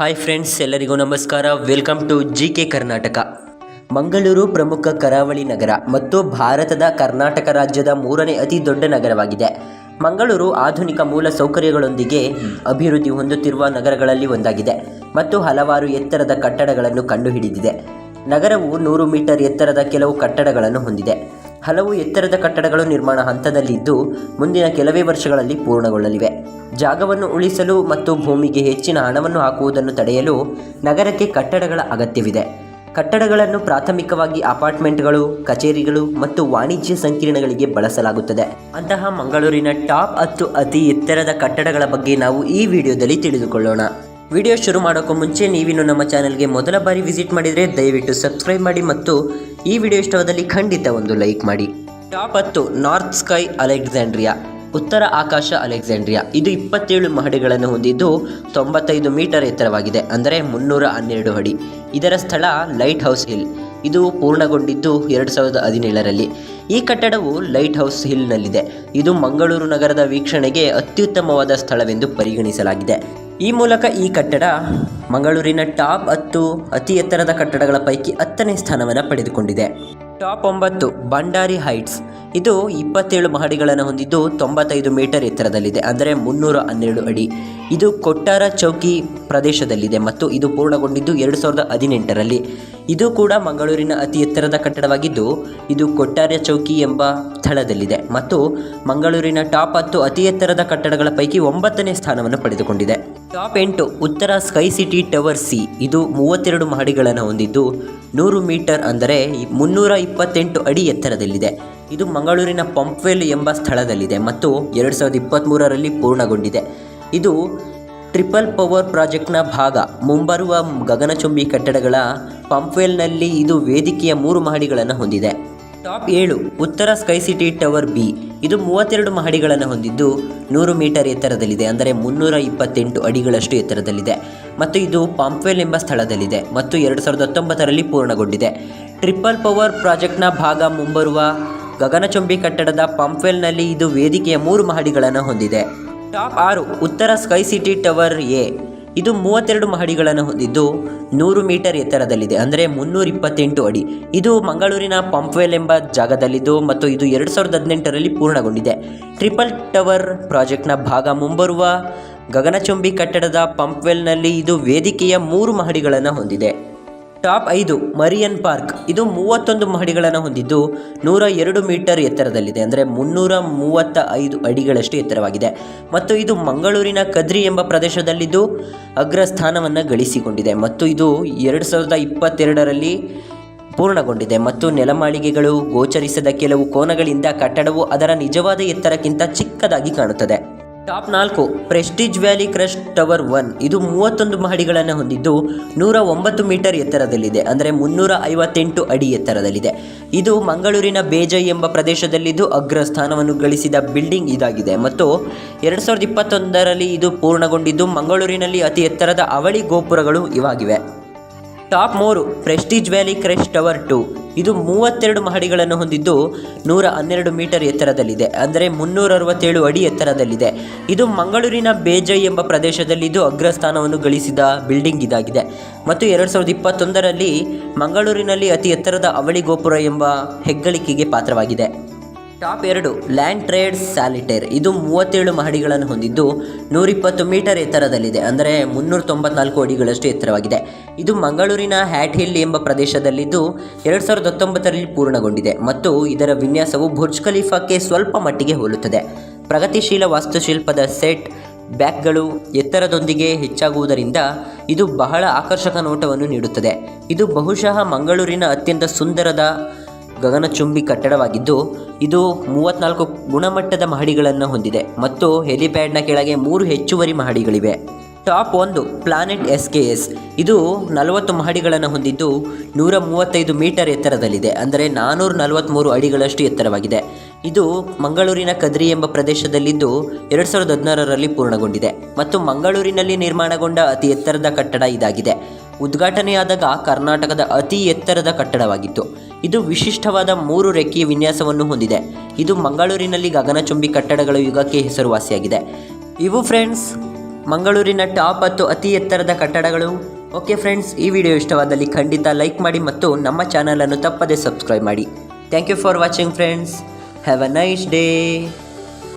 Hi friends ಎಲ್ಲರಿಗೂ ನಮಸ್ಕಾರ. Welcome to G K Karnataka Mangaluru ಪ್ರಮುಖ ಕರಾವಳಿ ನಗರ ಮತ್ತು ಭಾರತದ ಕರ್ನಾಟಕ ರಾಜ್ಯದ ಮೂರನೇ ಅತಿ ದೊಡ್ಡ ನಗರವಾಗಿದೆ. ಮಂಗಳೂರು ಆಧುನಿಕ ಮೂಲ ಸೌಕರ್ಯಗಳೊಂದಿಗೆ ಅಭಿವೃದ್ಧಿ ಹೊಂದುತ್ತಿರುವ ನಗರಗಳಲ್ಲಿ ಒಂದಾಗಿದೆ ಮತ್ತು ಹಲವಾರು ಎತ್ತರದ ಕಟ್ಟಡಗಳನ್ನು ಕಂಡುಹಿಡಿದಿದೆ. ನಗರವು ನೂರು ಮೀಟರ್ ಎತ್ತರದ ಕೆಲವು ಕಟ್ಟಡಗಳನ್ನು ಹೊಂದಿದೆ. ಹಲವು ಎತ್ತರದ ಕಟ್ಟಡಗಳು ನಿರ್ಮಾಣ ಹಂತದಲ್ಲಿದ್ದು ಮುಂದಿನ ಕೆಲವೇ ವರ್ಷಗಳಲ್ಲಿ ಪೂರ್ಣಗೊಳ್ಳಲಿವೆ. ಜಾಗವನ್ನು ಉಳಿಸಲು ಮತ್ತು ಭೂಮಿಗೆ ಹೆಚ್ಚಿನ ಹಣವನ್ನು ಹಾಕುವುದನ್ನು ತಡೆಯಲು ನಗರಕ್ಕೆ ಕಟ್ಟಡಗಳ ಅಗತ್ಯವಿದೆ. ಕಟ್ಟಡಗಳನ್ನು ಪ್ರಾಥಮಿಕವಾಗಿ ಅಪಾರ್ಟ್ಮೆಂಟ್ಗಳು, ಕಚೇರಿಗಳು ಮತ್ತು ವಾಣಿಜ್ಯ ಸಂಕೀರ್ಣಗಳಿಗೆ ಬಳಸಲಾಗುತ್ತದೆ. ಅಂತಹ ಮಂಗಳೂರಿನ ಟಾಪ್ ಹತ್ತು ಅತಿ ಎತ್ತರದ ಕಟ್ಟಡಗಳ ಬಗ್ಗೆ ನಾವು ಈ ವಿಡಿಯೋದಲ್ಲಿ ತಿಳಿದುಕೊಳ್ಳೋಣ. ವಿಡಿಯೋ ಶುರು ಮಾಡೋಕ್ಕೂ ಮುಂಚೆ ನೀವಿನ್ನು ನಮ್ಮ ಚಾನಲ್ಗೆ ಮೊದಲ ಬಾರಿ ವಿಸಿಟ್ ಮಾಡಿದರೆ ದಯವಿಟ್ಟು ಸಬ್ಸ್ಕ್ರೈಬ್ ಮಾಡಿ ಮತ್ತು ಈ ವಿಡಿಯೋ ಇಷ್ಟವಾದಲ್ಲಿ ಖಂಡಿತ ಒಂದು ಲೈಕ್ ಮಾಡಿ. ಟಾಪ್ ಹತ್ತು ನಾರ್ತ್ ಸ್ಕೈ ಅಲೆಕ್ಸಾಂಡ್ರಿಯಾ. ಉತ್ತರ ಆಕಾಶ ಅಲೆಕ್ಸಾಂಡ್ರಿಯಾ. ಇದು ಇಪ್ಪತ್ತೇಳು ಮಹಡಿಗಳನ್ನು ಹೊಂದಿದ್ದು ತೊಂಬತ್ತೈದು ಮೀಟರ್ ಎತ್ತರವಾಗಿದೆ, ಅಂದರೆ ಮುನ್ನೂರ ಹನ್ನೆರಡು ಅಡಿ. ಇದರ ಸ್ಥಳ ಲೈಟ್ ಹೌಸ್ ಹಿಲ್. ಇದು ಪೂರ್ಣಗೊಂಡಿದ್ದು ಎರಡು ಸಾವಿರದ ಹದಿನೇಳರಲ್ಲಿ. ಈ ಕಟ್ಟಡವು ಲೈಟ್ ಹೌಸ್ ಹಿಲ್ನಲ್ಲಿದೆ. ಇದು ಮಂಗಳೂರು ನಗರದ ವೀಕ್ಷಣೆಗೆ ಅತ್ಯುತ್ತಮವಾದ ಸ್ಥಳವೆಂದು ಪರಿಗಣಿಸಲಾಗಿದೆ. ಈ ಮೂಲಕ ಈ ಕಟ್ಟಡ ಮಂಗಳೂರಿನ ಟಾಪ್ ಹತ್ತು ಅತಿ ಎತ್ತರದ ಕಟ್ಟಡಗಳ ಪೈಕಿ ಹತ್ತನೇ ಸ್ಥಾನವನ್ನು ಪಡೆದುಕೊಂಡಿದೆ. ಟಾಪ್ ಒಂಬತ್ತು ಭಂಡಾರಿ ಹೈಟ್ಸ್. ಇದು ಇಪ್ಪತ್ತೇಳು ಮಹಡಿಗಳನ್ನು ಹೊಂದಿದ್ದು ತೊಂಬತ್ತೈದು ಮೀಟರ್ ಎತ್ತರದಲ್ಲಿದೆ, ಅಂದರೆ ಮುನ್ನೂರ ಹನ್ನೆರಡು ಅಡಿ. ಇದು ಕೊಟ್ಟಾರ ಚೌಕಿ ಪ್ರದೇಶದಲ್ಲಿದೆ ಮತ್ತು ಇದು ಪೂರ್ಣಗೊಂಡಿದ್ದು ಎರಡು ಸಾವಿರದ ಹದಿನೆಂಟರಲ್ಲಿ. ಇದು ಕೂಡ ಮಂಗಳೂರಿನ ಅತಿ ಎತ್ತರದ ಕಟ್ಟಡವಾಗಿದ್ದು, ಇದು ಕೊಟ್ಟಾರ ಚೌಕಿ ಎಂಬ ಸ್ಥಳದಲ್ಲಿದೆ ಮತ್ತು ಮಂಗಳೂರಿನ ಟಾಪ್ ಹತ್ತು ಅತಿ ಎತ್ತರದ ಕಟ್ಟಡಗಳ ಪೈಕಿ ಒಂಬತ್ತನೇ ಸ್ಥಾನವನ್ನು ಪಡೆದುಕೊಂಡಿದೆ. ಟಾಪ್ ಎಂಟು ಉತ್ತರ ಸ್ಕೈ ಸಿಟಿ ಟವರ್ ಸಿ. ಇದು ಮೂವತ್ತೆರಡು ಮಹಡಿಗಳನ್ನು ಹೊಂದಿದ್ದು, ನೂರು ಮೀಟರ್ ಅಂದರೆ ಮುನ್ನೂರ ಇಪ್ಪತ್ತೆಂಟು ಅಡಿ ಎತ್ತರದಲ್ಲಿದೆ. ಇದು ಮಂಗಳೂರಿನ ಪಂಪ್ವೆಲ್ ಎಂಬ ಸ್ಥಳದಲ್ಲಿದೆ ಮತ್ತು ಎರಡು ಸಾವಿರದ ಇಪ್ಪತ್ತ್ಮೂರರಲ್ಲಿ ಪೂರ್ಣಗೊಂಡಿದೆ. ಇದು ಟ್ರಿಪಲ್ ಪವರ್ ಪ್ರಾಜೆಕ್ಟ್ನ ಭಾಗ. ಮುಂಬರುವ ಗಗನಚುಂಬಿ ಕಟ್ಟಡಗಳ ಪಂಪ್ವೆಲ್ನಲ್ಲಿ ಇದು ವೇದಿಕೆಯ ಮೂರು ಮಹಡಿಗಳನ್ನು ಹೊಂದಿದೆ. ಟಾಪ್ ಏಳು, ಉತ್ತರ ಸ್ಕೈ ಸಿಟಿ ಟವರ್ ಬಿ. ಇದು ಮೂವತ್ತೆರಡು ಮಹಡಿಗಳನ್ನು ಹೊಂದಿದ್ದು ನೂರು ಮೀಟರ್ ಎತ್ತರದಲ್ಲಿದೆ, ಅಂದರೆ ಮುನ್ನೂರ ಇಪ್ಪತ್ತೆಂಟು ಅಡಿಗಳಷ್ಟು ಎತ್ತರದಲ್ಲಿದೆ. ಮತ್ತು ಇದು ಪಾಂಪ್ವೆಲ್ ಎಂಬ ಸ್ಥಳದಲ್ಲಿದೆ ಮತ್ತು ಎರಡು ಸಾವಿರದ ಹತ್ತೊಂಬತ್ತರಲ್ಲಿ ಪೂರ್ಣಗೊಂಡಿದೆ. ಟ್ರಿಪಲ್ ಪವರ್ ಪ್ರಾಜೆಕ್ಟ್ನ ಭಾಗ ಮುಂಬರುವ ಗಗನಚುಂಬಿ ಕಟ್ಟಡದ ಪಂಪ್ವೆಲ್ನಲ್ಲಿ ಇದು ವೇದಿಕೆಯ ಮೂರು ಮಹಡಿಗಳನ್ನು ಹೊಂದಿದೆ. ಟಾಪ್ ಆರು, ಉತ್ತರ ಸ್ಕೈ ಸಿಟಿ ಟವರ್ ಎ. ಇದು ಮೂವತ್ತೆರಡು ಮಹಡಿಗಳನ್ನು ಹೊಂದಿದ್ದು ನೂರು ಮೀಟರ್ ಎತ್ತರದಲ್ಲಿದೆ, ಅಂದರೆ ಮುನ್ನೂರ ಇಪ್ಪತ್ತೆಂಟು ಅಡಿ. ಇದು ಮಂಗಳೂರಿನ ಪಂಪ್ವೆಲ್ ಎಂಬ ಜಾಗದಲ್ಲಿದ್ದು ಮತ್ತು ಇದು ಎರಡು ಸಾವಿರದ ಹದಿನೆಂಟರಲ್ಲಿ ಪೂರ್ಣಗೊಂಡಿದೆ. ಟ್ರಿಪಲ್ ಟವರ್ ಪ್ರಾಜೆಕ್ಟ್ನ ಭಾಗ ಮುಂಬರುವ ಗಗನಚುಂಬಿ ಕಟ್ಟಡದ ಪಂಪ್ವೆಲ್ನಲ್ಲಿ ಇದು ವೇದಿಕೆಯ ಮೂರು ಮಹಡಿಗಳನ್ನು ಹೊಂದಿದೆ. ಟಾಪ್ ಐದು ಮರಿಯನ್ ಪಾರ್ಕ್. ಇದು ಮೂವತ್ತೊಂದು ಮಹಡಿಗಳನ್ನು ಹೊಂದಿದ್ದು ನೂರ ಎರಡು ಮೀಟರ್ ಎತ್ತರದಲ್ಲಿದೆ. ಅಂದರೆ ಮುನ್ನೂರ ಮೂವತ್ತ ಐದು ಅಡಿಗಳಷ್ಟು ಎತ್ತರವಾಗಿದೆ. ಮತ್ತು ಇದು ಮಂಗಳೂರಿನ ಕದ್ರಿ ಎಂಬ ಪ್ರದೇಶದಲ್ಲಿದ್ದು ಅಗ್ರಸ್ಥಾನವನ್ನು ಗಳಿಸಿಕೊಂಡಿದೆ. ಮತ್ತು ಇದು ಎರಡು ಸಾವಿರದ ಇಪ್ಪತ್ತೆರಡರಲ್ಲಿ ಪೂರ್ಣಗೊಂಡಿದೆ. ಮತ್ತು ನೆಲಮಾಳಿಗೆಗಳು ಗೋಚರಿಸದ ಕೆಲವು ಕೋನಗಳಿಂದ ಕಟ್ಟಡವು ಅದರ ನಿಜವಾದ ಎತ್ತರಕ್ಕಿಂತ ಚಿಕ್ಕದಾಗಿ ಕಾಣುತ್ತದೆ. ಟಾಪ್ ನಾಲ್ಕು prestige valley crest tower one. ಇದು ಮೂವತ್ತೊಂದು ಮಹಡಿಗಳನ್ನು ಹೊಂದಿದ್ದು ನೂರ ಒಂಬತ್ತು ಮೀಟರ್ ಎತ್ತರದಲ್ಲಿದೆ, ಅಂದರೆ ಮುನ್ನೂರ ಐವತ್ತೆಂಟು ಅಡಿ ಎತ್ತರದಲ್ಲಿದೆ. ಇದು ಮಂಗಳೂರಿನ ಬೇಜೈ ಎಂಬ ಪ್ರದೇಶದಲ್ಲಿದ್ದು ಅಗ್ರ ಸ್ಥಾನವನ್ನು ಗಳಿಸಿದ ಬಿಲ್ಡಿಂಗ್ ಇದಾಗಿದೆ. ಮತ್ತು ಎರಡು ಸಾವಿರದ ಇಪ್ಪತ್ತೊಂದರಲ್ಲಿ ಇದು ಪೂರ್ಣಗೊಂಡಿದ್ದು ಮಂಗಳೂರಿನಲ್ಲಿ ಅತಿ ಎತ್ತರದ ಅವಳಿ ಗೋಪುರಗಳು ಇವಾಗಿವೆ. ಟಾಪ್ ಮೂರು prestige valley crest tower two. ಇದು ಮೂವತ್ತೆರಡು ಮಹಡಿಗಳನ್ನು ಹೊಂದಿದ್ದು ನೂರ ಹನ್ನೆರಡು ಮೀಟರ್ ಎತ್ತರದಲ್ಲಿದೆ. ಅಂದರೆ ಮುನ್ನೂರ ಅರವತ್ತೇಳು ಅಡಿ ಎತ್ತರದಲ್ಲಿದೆ. ಇದು ಮಂಗಳೂರಿನ ಬೇಜೈ ಎಂಬ ಪ್ರದೇಶದಲ್ಲಿದ್ದು ಅಗ್ರಸ್ಥಾನವನ್ನು ಗಳಿಸಿದ ಬಿಲ್ಡಿಂಗ್ ಇದಾಗಿದೆ. ಮತ್ತು ಎರಡು ಸಾವಿರದ ಇಪ್ಪತ್ತೊಂದರಲ್ಲಿ ಮಂಗಳೂರಿನಲ್ಲಿ ಅತಿ ಎತ್ತರದ ಅವಳಿ ಗೋಪುರ ಎಂಬ ಹೆಗ್ಗಳಿಕೆಗೆ ಪಾತ್ರವಾಗಿದೆ. ಟಾಪ್ ಎರಡು ಲ್ಯಾಂಡ್ ಟ್ರೇಡ್ ಸ್ಯಾಲಿಟೇರ್. ಇದು ಮೂವತ್ತೇಳು ಮಹಡಿಗಳನ್ನು ಹೊಂದಿದ್ದು ನೂರಿಪ್ಪತ್ತು ಮೀಟರ್ ಎತ್ತರದಲ್ಲಿದೆ. ಅಂದರೆ ಮುನ್ನೂರ ತೊಂಬತ್ನಾಲ್ಕು ಅಡಿಗಳಷ್ಟು ಎತ್ತರವಾಗಿದೆ. ಇದು ಮಂಗಳೂರಿನ ಹ್ಯಾಟ್ ಹಿಲ್ ಎಂಬ ಪ್ರದೇಶದಲ್ಲಿದ್ದು ಎರಡು ಸಾವಿರದ ಹತ್ತೊಂಬತ್ತರಲ್ಲಿ ಪೂರ್ಣಗೊಂಡಿದೆ ಮತ್ತು ಇದರ ವಿನ್ಯಾಸವು ಬುರ್ಜ್ ಖಲೀಫಾಕ್ಕೆ ಸ್ವಲ್ಪ ಮಟ್ಟಿಗೆ ಹೋಲುತ್ತದೆ. ಪ್ರಗತಿಶೀಲ ವಾಸ್ತುಶಿಲ್ಪದ ಸೆಟ್ ಬ್ಯಾಕ್ಗಳು ಎತ್ತರದೊಂದಿಗೆ ಹೆಚ್ಚಾಗುವುದರಿಂದ ಇದು ಬಹಳ ಆಕರ್ಷಕ ನೋಟವನ್ನು ನೀಡುತ್ತದೆ. ಇದು ಬಹುಶಃ ಮಂಗಳೂರಿನ ಅತ್ಯಂತ ಸುಂದರದ ಗಗನಚುಂಬಿ ಕಟ್ಟಡವಾಗಿದ್ದು, ಇದು ಮೂವತ್ನಾಲ್ಕು ಗುಣಮಟ್ಟದ ಮಹಡಿಗಳನ್ನು ಹೊಂದಿದೆ ಮತ್ತು ಹೆಲಿಪ್ಯಾಡ್ನ ಕೆಳಗೆ ಮೂರು ಹೆಚ್ಚುವರಿ ಮಹಡಿಗಳಿವೆ. ಟಾಪ್ ಒಂದು, ಪ್ಲಾನೆಟ್ ಎಸ್ ಕೆ ಎಸ್ ಇದು ನಲವತ್ತು ಮಹಡಿಗಳನ್ನು ಹೊಂದಿದ್ದು ನೂರ ಮೂವತ್ತೈದು ಮೀಟರ್ ಎತ್ತರದಲ್ಲಿದೆ, ಅಂದರೆ ನಾನ್ನೂರ ನಲವತ್ತ್ಮೂರು ಅಡಿಗಳಷ್ಟು ಎತ್ತರವಾಗಿದೆ. ಇದು ಮಂಗಳೂರಿನ ಕದ್ರಿ ಎಂಬ ಪ್ರದೇಶದಲ್ಲಿದ್ದು, ಎರಡು ಸಾವಿರದ ಹದಿನಾರರಲ್ಲಿ ಪೂರ್ಣಗೊಂಡಿದೆ ಮತ್ತು ಮಂಗಳೂರಿನಲ್ಲಿ ನಿರ್ಮಾಣಗೊಂಡ ಅತಿ ಎತ್ತರದ ಕಟ್ಟಡ ಇದಾಗಿದೆ. ಉದ್ಘಾಟನೆಯಾದಾಗ ಕರ್ನಾಟಕದ ಅತಿ ಎತ್ತರದ ಕಟ್ಟಡವಾಗಿತ್ತು. ಇದು ವಿಶಿಷ್ಟವಾದ ಮೂರು ರೆಕ್ಕೆಯ ವಿನ್ಯಾಸವನ್ನು ಹೊಂದಿದೆ. ಇದು ಮಂಗಳೂರಿನಲ್ಲಿ ಗಗನಚುಂಬಿ ಕಟ್ಟಡಗಳ ಯುಗಕ್ಕೆ ಹೆಸರುವಾಸಿಯಾಗಿದೆ. ಇವು ಫ್ರೆಂಡ್ಸ್ ಮಂಗಳೂರಿನ ಟಾಪ್ ಹತ್ತು ಅತಿ ಎತ್ತರದ ಕಟ್ಟಡಗಳು. ಓಕೆ ಫ್ರೆಂಡ್ಸ್ ಈ ವಿಡಿಯೋ ಇಷ್ಟವಾದಲ್ಲಿ ಖಂಡಿತ ಲೈಕ್ ಮಾಡಿ ಮತ್ತು ನಮ್ಮ ಚಾನಲನ್ನು ತಪ್ಪದೇ ಸಬ್ಸ್ಕ್ರೈಬ್ ಮಾಡಿ. Thank you for watching friends have a nice day